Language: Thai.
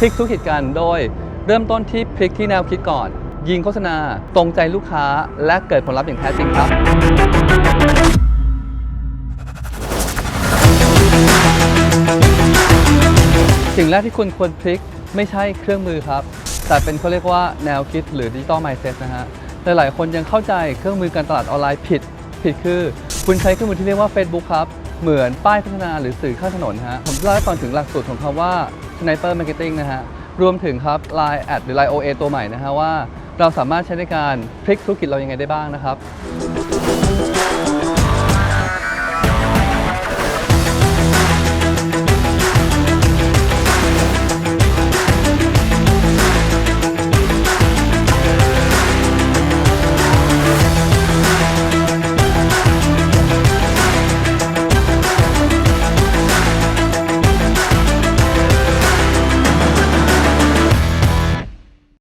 พลิกธุรกิจกันโดยเริ่มต้นที่พลิกที่แนวคิดก่อน ยิงโฆษณาตรงใจลูกค้าและเกิดผลลัพธ์อย่างแท้จริงครับ สิ่งแรกที่คุณควรพลิกไม่ใช่เครื่องมือครับ แต่เป็นเขาเรียกว่าแนวคิดหรือดิจิตอลไมซ์เซ็ตนะฮะหลายๆคนยังเข้าใจเครื่องมือการตลาดออนไลน์ผิด ผิดคือคุณใช้เครื่องมือที่เรียกว่า Facebook ครับ เหมือนป้ายโฆษณาหรือสื่อข้างถนนฮะ ผมจะเล่าให้ฟังถึงหลักสูตรของคำว่า Sniper Marketing นะฮะ รวมถึงครับ Line แอดหรือ Line OA ตัวใหม่นะฮะว่า เราสามารถใช้ในการพลิกธุรกิจเรายังไงได้บ้างนะครับ